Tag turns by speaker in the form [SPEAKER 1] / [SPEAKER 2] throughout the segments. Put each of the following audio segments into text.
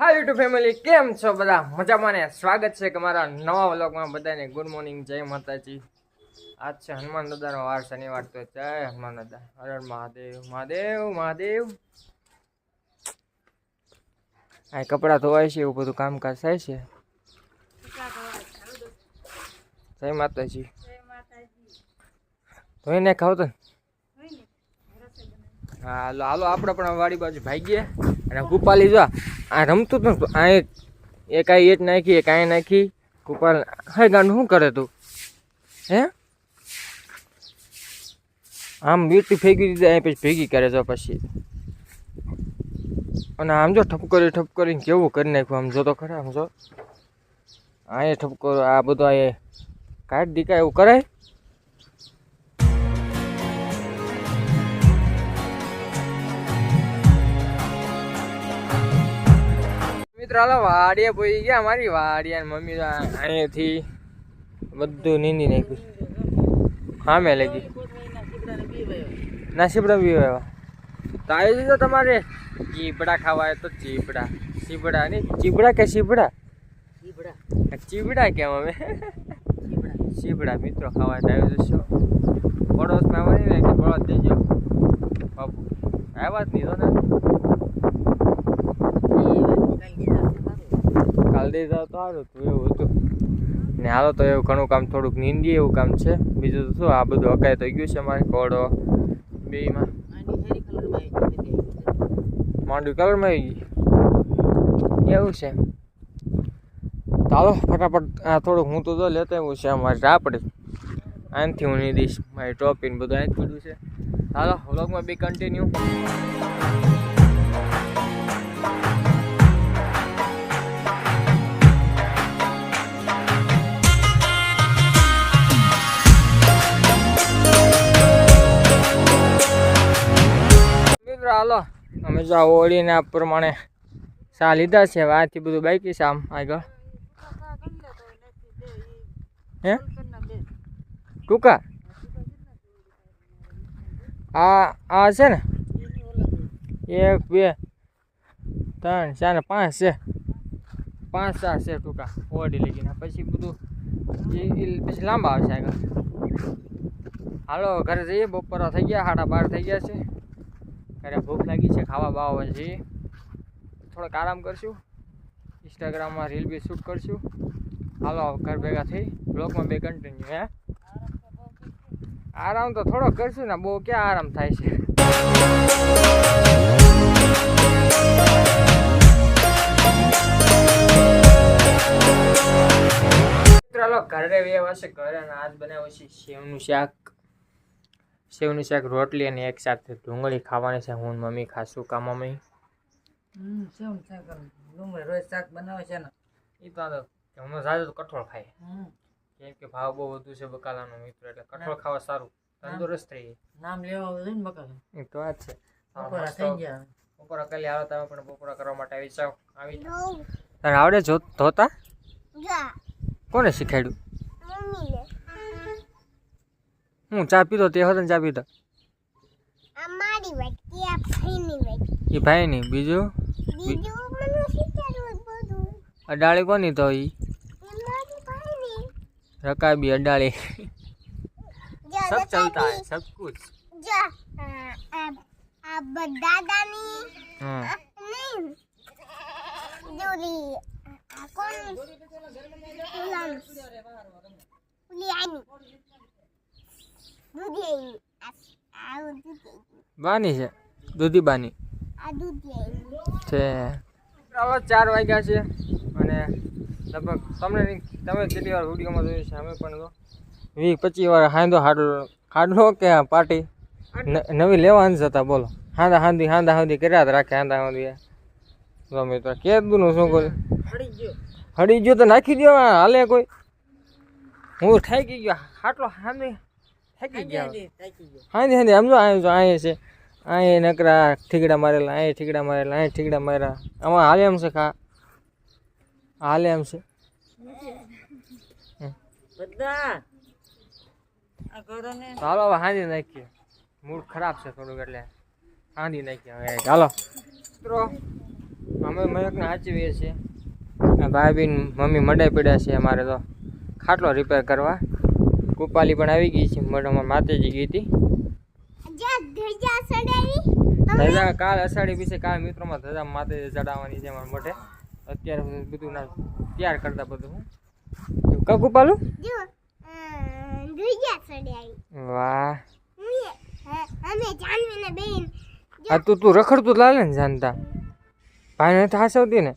[SPEAKER 1] હાય YouTube family કેમ છો બધા? મજામાં ને? સ્વાગત છે કે મારા નવા વ્લોગમાં બધાને. ગુડ મોર્નિંગ જય માતાજી. આજ છે હનુમાન દાદાનો વાર શનિવાર તો જય હનુમાન દાદા. હર મહાદેવ મહાદેવ મહાદેવ. આ કપડાં ધોવાય છે એવું બધું કામકાજ થાય છે. જય માતાજી. ધોઈને ખાવ તો હા હાલો હાલો, આપણે પણ વાડી બાજુ ભાગીએ. અને ગોપાલી જો આ રમતું તું આ એક આ એટ નાખી, એક આ નાખી. ગોપાલ, હે ગાંડ શું કરે તું? હે? આમ વીટી ફેંકી દીધી અહીં પછી ભેગી કરે જો પછી. અને આમ જો ઠપકો ઠપ કરીને કેવું કરી નાખ્યું આમ જો તો ખરા, આમ જો. આ એ ઠપકો, આ બધું આ કાઢ દીકા, એવું કરાય? મિત્રો હાલો વાડીએ પોઈ ગયા મારી વાડિયા મમ્મી તો અહીંયાથી બધું નીંદી નાખ્યું હા મેં લગી ના સીપડા બી આવ્યા. તો દીધો તમારે. ચીપડા ખાવા તો ચીપડા ચીપડા નહીં ચીપડા કે ચીપડા ચીપડા કેમ અમે? ચીપડા મિત્રો ખાવા તો આવી જશો. પડોશમાં આવે ને કે પડોશ દેજો. બાપુ આવ્યા જ નહીં તો ને? કાલ દે તો સારું હતું એવું હતું. ને હાલો તો એવું ઘણું કામ થોડુંક નીંદી એવું કામ છે. બીજું તો શું, આ બધું હકાય તો ગયું છે મારે કોડો બેમાં માંડવી કલરમાં આવી ગઈ? એવું છે. ચાલો ફટાફટ, આ થોડુંક હું તો જો લેતો એવું છે, અમારે રાપડે આનાથી હું નહીં દઈશ મારી ટોપીને બધું અહીં જ પડ્યું છે. ચાલો વ્લોગમાં બી કન્ટિન્યુ હાલો, અમે જો ઓળીને આ પ્રમાણે સા લીધા છે આથી બધું બાકી છે આમ આગળ. હે? ટૂંકા? આ આ છે ને? એક, બે, ત્રણ, ચાર પાંચ છે. પાંચ ચાર છે ટૂંકા ઓડી લગીને. પછી બધું પછી લાંબા આવશે આગળ. હાલો, ઘરે જઈએ, બપોરા થઈ ગયા, સાડા બાર થઈ ગયા છે. ઘરે ભૂખ લાગી છે ખાવા બાવા જઈએ થોડોક આરામ કરશું. ઇન્સ્ટાગ્રામમાં રીલ બી શૂટ કરશું. હાલો, ઘર ભેગા થઈ. બ્લોગમાં બે કન્ટિન્યુ હે? આરામ તો થોડો કરશું ને, બહુ ક્યાં આરામ થાય છે? ઘરે વ્યવહાર છે ઘરે આજ બનાવ્યું છે સેવનું શાક. સેવનું શાક રોટલી અને એક સાથે ડુંગળી ખાવાની છે. હું મમ્મી ખાશું કા મમ્મી
[SPEAKER 2] હમ શું ડુંગળી રોજ શાક બનાવે છે ને.
[SPEAKER 1] એ તો હમણાં જાજુ તો કઠોળ ખાય.
[SPEAKER 2] હમ.
[SPEAKER 1] કેમ કે ભાવ બહુ વધુ છે બકાલાનો મિત્ર એટલે કઠોળ ખાવા સારું. તંદુરસ્ત રહીએ
[SPEAKER 2] નામ લેવા જોઈએ ને બકા
[SPEAKER 1] એ તો વાત છે.
[SPEAKER 2] બપોરા થઈ ગયા.
[SPEAKER 1] બપોરા કાલે આવો તમે પણ બપોરા કરવા માટે આવી જાઓ. આવી તને આવડે જો ધોતા? કોને શીખાડ્યું હું ચા પીધો તે હતો ને ચા પીધો
[SPEAKER 3] અમારી આ ભાઈની વાત
[SPEAKER 1] એ ભાઈ નહીં બીજું
[SPEAKER 3] બીજું મને શીખવાડવું બધું.
[SPEAKER 1] અડાળી કોની તો ઈ? રકાબી અડાળી.
[SPEAKER 3] જો
[SPEAKER 1] સબ ચલતા હે સબ કુછ.
[SPEAKER 3] જો આ
[SPEAKER 1] હમ
[SPEAKER 3] નહીં. કોણ? આની દૂધી આની આ આ દૂધી આની.
[SPEAKER 1] બાની છે? દૂધી બાની.
[SPEAKER 3] આ દૂધી આની.
[SPEAKER 1] છે. ચાલો ચાર વાગ્યા છે અને લગભગ તમને નહીં તમે કેટલી વાર વિડીયોમાં જોયું છે અમે પણ વીસ પચીસ વાર હાંદો હાડો હાડલો કે પાર્ટી ન- નવી લેવાની જ હતા બોલો. હાંદા હાંદી હાંદા હાંદી કર્યા જ રાખે હાંદા હાંદી તો કે દૂનું શું
[SPEAKER 2] ગયો.
[SPEAKER 1] હડી ગયો તો નાખી દો હાલે કોઈ. હું થાકી ગયો. હાટલો હાંદી થાકી ગયા.
[SPEAKER 2] હા
[SPEAKER 1] ને હા સમજો અહીં જો અહીં છે. અહીં નકરા ઠીકડા મારેલા અહીં ઠીકડા મારેલા અહીં ઠીકડા માર્યા. આમાં હાલે એમ છે ખા. હાલે એમ છે. હાલો હવે હાંધી નાખીએ. મૂડ ખરાબ છે થોડુંક એટલે. હાંધી નાખીએ હવે ચાલો મિત્રો અમે મયકને હાચવીએ છીએ. ભાઈ બેન મમ્મી મડાઈ પડ્યા છે અમારે તો. ખાટલો રિપેર કરવા. કુપાલી પણ આવી ગઈ છે. મોઢામાં માતાજી ગઈ હતી.
[SPEAKER 3] ધજા
[SPEAKER 1] કાલ અષાઢી વિશે કાલ મિત્રોમાં ધજા માતાજી ચડાવવાની છે અમારા મોઢે અત્યારે બધું ના તૈયાર કરતા બધું હું. કા કુપાલું વાહ. આ તું તું રખડતું લાલે ને જાણતા ભાઈ નથી હાસવતી ને?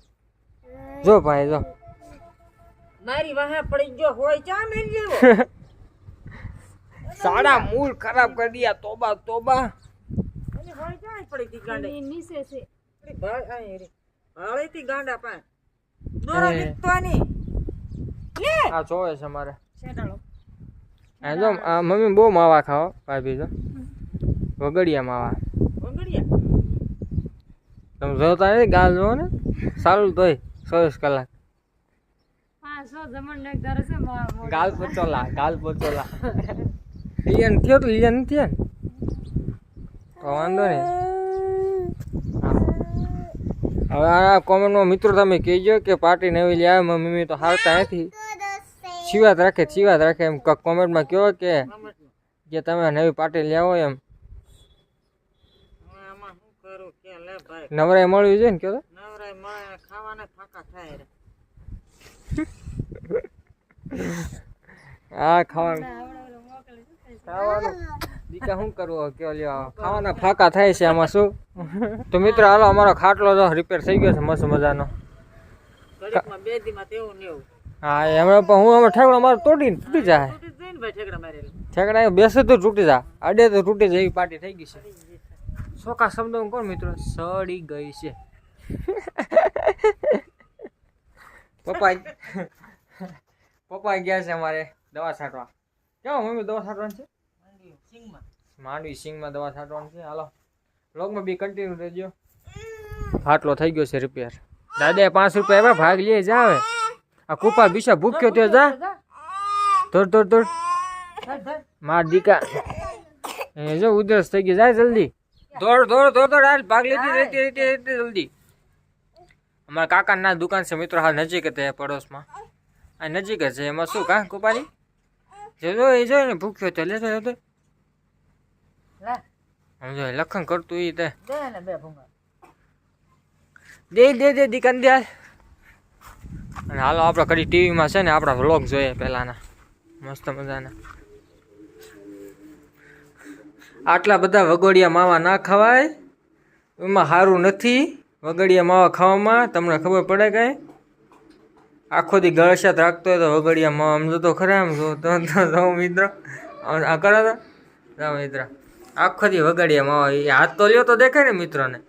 [SPEAKER 1] જો ભાઈ જો.
[SPEAKER 2] મારી વાહે પડી ગયો હોય ચા મેલી જેવો
[SPEAKER 1] સાડા મૂળ ખરાબ કરી દિયા તોબા તોબા.
[SPEAKER 2] એની પડી હતી ગાંડે? નીચે છે. ભાઈ આ રે ભાળે થી ગાંડા પા દોરો નીકળવાની લે
[SPEAKER 1] આ જોવે છે મારે.
[SPEAKER 2] શેટાળો
[SPEAKER 1] આ જો મમ્મી બહુ માવા ખાઓ ભાભી તો વગડિયા માવા.
[SPEAKER 2] વગડિયા?
[SPEAKER 1] તમે જોતા નથી ગાલ જોવો ને? સારું તોય ચોવીસ કલાક. ગાલ પચોલા ગાલ પચોલા લિયન થયો તો લિયન નથી ને તો વાંધો નહીં હવે આ કોમેન્ટમાં મિત્રો તમે કહેજો કે પાર્ટી નવી લઈ આવે મમ્મી તો હાલતા નથી શિવાત રાખે શિવાત રાખે એમ કોમેન્ટમાં કહો કે. કે તમે નવી પાર્ટી લઈ આવો એમ નવરાય મળવી જોઈએ ને કહો
[SPEAKER 2] નવરાય મળે ખાવાના ફાંકા થાય
[SPEAKER 1] હા ખાવાનું ખાવાનું? દીકા શું કરવું કયો લ્યો ખાવાના ફાકા થાય છે આમાં શું? તો મિત્રો હાલો અમારો ખાટલો તો રિપેર થઈ ગયો છે મસ્ત મજાનો. હા એમણે પણ હું હમણાં ઠેકડો મારો તોડીને તૂટી જાય.
[SPEAKER 2] જ ઠેકડા
[SPEAKER 1] બેસે તો તૂટી જાય. અડે તો તૂટી જાય એવી પાર્ટી થઈ ગઈ છે. સોકા શબ્દો કોણ મિત્રો? સડી ગઈ છે. પપ્પા પપ્પા ગયા છે અમારે દવા છાંટવા. કેવો મમ્મી દવા છાંટવાની છે? માંડવી સિંગમાં. દવા છાંટવાની છે. હાલો. લોગમાં બી કન્ટિન્યુ રહેજો. આટલો થઈ ગયો છે રિપેર દાદા પાંચ રૂપિયા એવા ભાગ લે જાવે આ કુપા બીસા ભૂખ્યો તો જા. દોડ દોડ દોડ માર દીકા. એ જો ઉધરસ થઈ ગઈ જાય જલ્દી. દોડ દોડ દોડ દોડ હાલ ભાગ લેતી રહેતી રહેતી રહેતી જલ્દી. અમારા કાકા ના દુકાન છે મિત્રો હાલ નજીક હતા પડોશમાં. આ નજીક જ છે. એમાં શું કા કુપાની જો એ જો ને ભૂખ્યો તો લેતો લેતો
[SPEAKER 2] લે.
[SPEAKER 1] સમજો લખન કરતું ઈ તે.
[SPEAKER 2] દે ને બે ભૂંગા
[SPEAKER 1] દે દે દે દી. કંદિયાલ અને હાલો આપણે કરી ટીવીમાં છે ને આપણા વ્લોગ જોઈએ પહેલાના. મસ્ત મજાના. આટલા બધા વગોડિયા માવા ના ખવાય. એમાં સારું નથી. વગડિયા માવા ખાવામાં તમને ખબર પડે કાંઈ? આખો દી ગળસાત રાખતો હોય તો વગડિયા માવા આમ તો ખરા આમ જો. તો મિત્ર. આ કરો તો. મિત્ર. આખો દી વગડિયા માવા. એ હાથ તો લ્યો તો દેખાય ને મિત્રોને.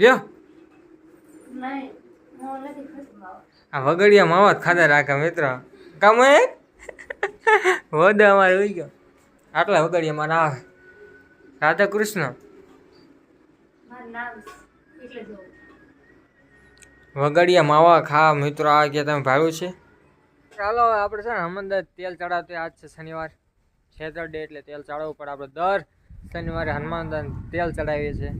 [SPEAKER 1] લ્યો. આ વગડિયા માવા જ ખાધા રાખે મિત્ર. કામ એ વદ અમારે હોઈ ગયો. આટલા વગડિયા મારા આવે. રાધા કૃષ્ણ વગડિયા માવા ખા મિત્રો આ કે તમે ભાવ્યું છે? ચાલો આપણે છે ને હમણાં તેલ ચડાવते આજ છે શનિવાર. સેટરડે એટલે તેલ ચડાવવું પડે આપણે દર શનિવારે હનુમાનદાસ તેલ ચડાવીએ છીએ.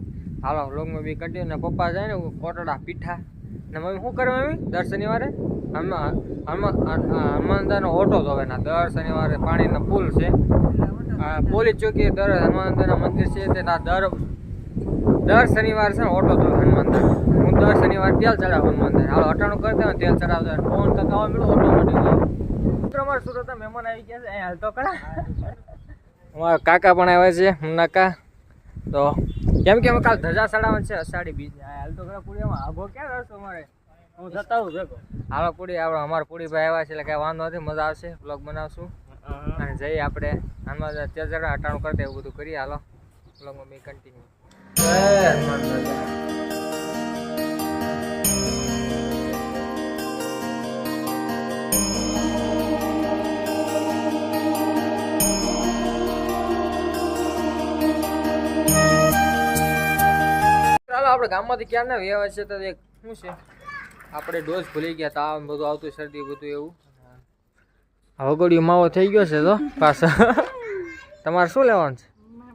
[SPEAKER 1] હાલો, લોગમાં બી કન્ટિન્યુ ને પપ્પા જાય ને કોટડા પીઠા. ને મમ્મી, શું કરે મમ્મી? દર શનિવારે? હનુમાન હનુમાનદાનો ઓટો ધોવે ના, દર શનિવારે પાણીનો પુલ છે. પોલીસ ચોકી દર હનુમાનદાના મંદિર છે તે ના દર દર શનિવારે છે ને ઓટો ધોવે હનુમાનદાન હું દર શનિવારે તેલ ચડાવું હનુમાનદાન હાલો, અટાણું કરતા હોય તેલ ચડાવતા. ફોન તો ખાવા મળ્યું ઓટોમેટિક મિત્રો અમારા સુરતના મહેમાન આવી ગયા છે? અહીંયા હાલ તો કરા અમારા કાકા પણ આવ્યા છે નાકા. તો કેમ કે કાલ ધજા સડાવવાનું છે અષાઢી બીજ. હાલ તો ખરા પૂરી આમાં ક્યાં રહેશો અમારે? હું જતા આવું ભેગો. હાલો પૂરી આપણે અમારા પૂરી ભાઈ આવ્યા છે એટલે કાંઈ વાંધો નથી મજા આવશે બ્લોગ બનાવશું. અને જઈએ આપણે હનુમાન ત્યાં જરા અટાણું કરતા એવું બધું કરીએ. હાલો બ્લોગમાં મેં કન્ટિન્યુ આપણે ગામમાંથી ક્યાં ના વ્યવહાર છે તો એક શું છે? આપણે ડોઝ ભૂલી ગયા તાવ ને બધું આવતું શરદી બધું એવું. ગોળીઓ માવો થઈ ગયો છે તો પાછો. તમારે શું લેવાનું છે?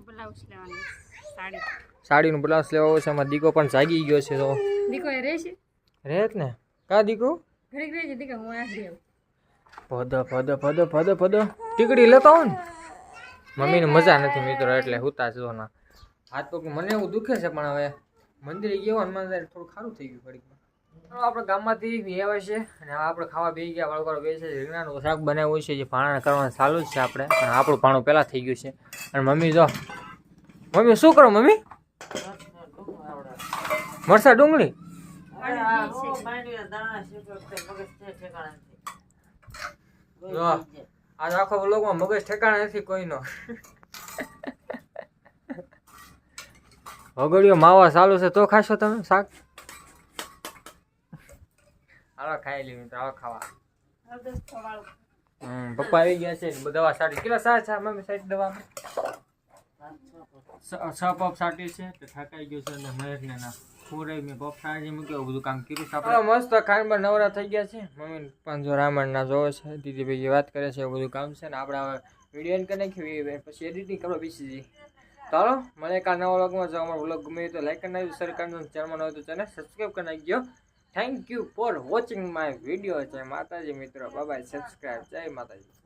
[SPEAKER 4] બ્લાઉઝ લેવાની સાડી.
[SPEAKER 1] સાડીનું બ્લાઉઝ લેવાનું છે એમાં દીકો પણ જાગી ગયો છે તો.
[SPEAKER 4] દીકો એ રહેશે?
[SPEAKER 1] રેત ને. કા દીકો
[SPEAKER 2] ઘડીક રહી દીકો હું આખરી આવું
[SPEAKER 1] પદ પદ પદ પદ પદો ટીકડી લેતો આવો ને? મમ્મીને મજા નથી મિત્રો એટલે હુતા જો ના હાથ પગ મને એવું દુખે છે પણ હવે. મંદિરે ગયો અને મને થોડું ખારું થઈ ગયું ઘડીકમાં. આપણે ગામમાંથી આવે છે અને આપણે ખાવા બેસી ગયા વાળો બે છે. રીંગણાનું શાક બનાવ્યું છે, જે પાણા કરવાનું ચાલુ છે આપણે. પણ આપણું પાણું પહેલાં થઈ ગયું છે. અને મમ્મી જો, મમ્મી શું કરો મમ્મી? મરસા ડુંગળી? આજ આખો વ્લોગમાં મગજ ઠેકાણા નથી કોઈનો. વગડીઓ માવા ચાલુ છે તો ખાશો તમે શાક? હાલો ખાઈ લી તો આવો ખાવા. હમ પપ્પા આવી ગયા છે દવા સાટી કેટલા સાર છે મમ્મી સાઈડ દવા છ પપ સાટી છે તો થાકાઈ ગયો છે અને મહેશ ને પૂરે મેં પપ સાટી મૂક્યો બધું કામ કર્યું આપણે. મસ્ત ખાંડમાં નવરા થઈ ગયા છે. મમ્મી પણ જો ના જોવે છે દીદી ભાઈ વાત કરે છે એવું બધું કામ છે ને આપણે હવે વીડિયો એન્ડ કરી નાખ્યું પછી એડિટિંગ કરવા બેસી જઈએ ચાલો, મને કાલ નવા વ્લોગમાં જો અમારો વ્લોગ ગમે તો લાઈક કરી નાખજો શેર કરી નાખજો ચેનલ હોય તો ચેનલ સબસ્ક્રાઈબ કરી નાખજો. Thank you for watching my video જય માતાજી મિત્રો. બાય સબસ્ક્રાઈબ જય માતાજી.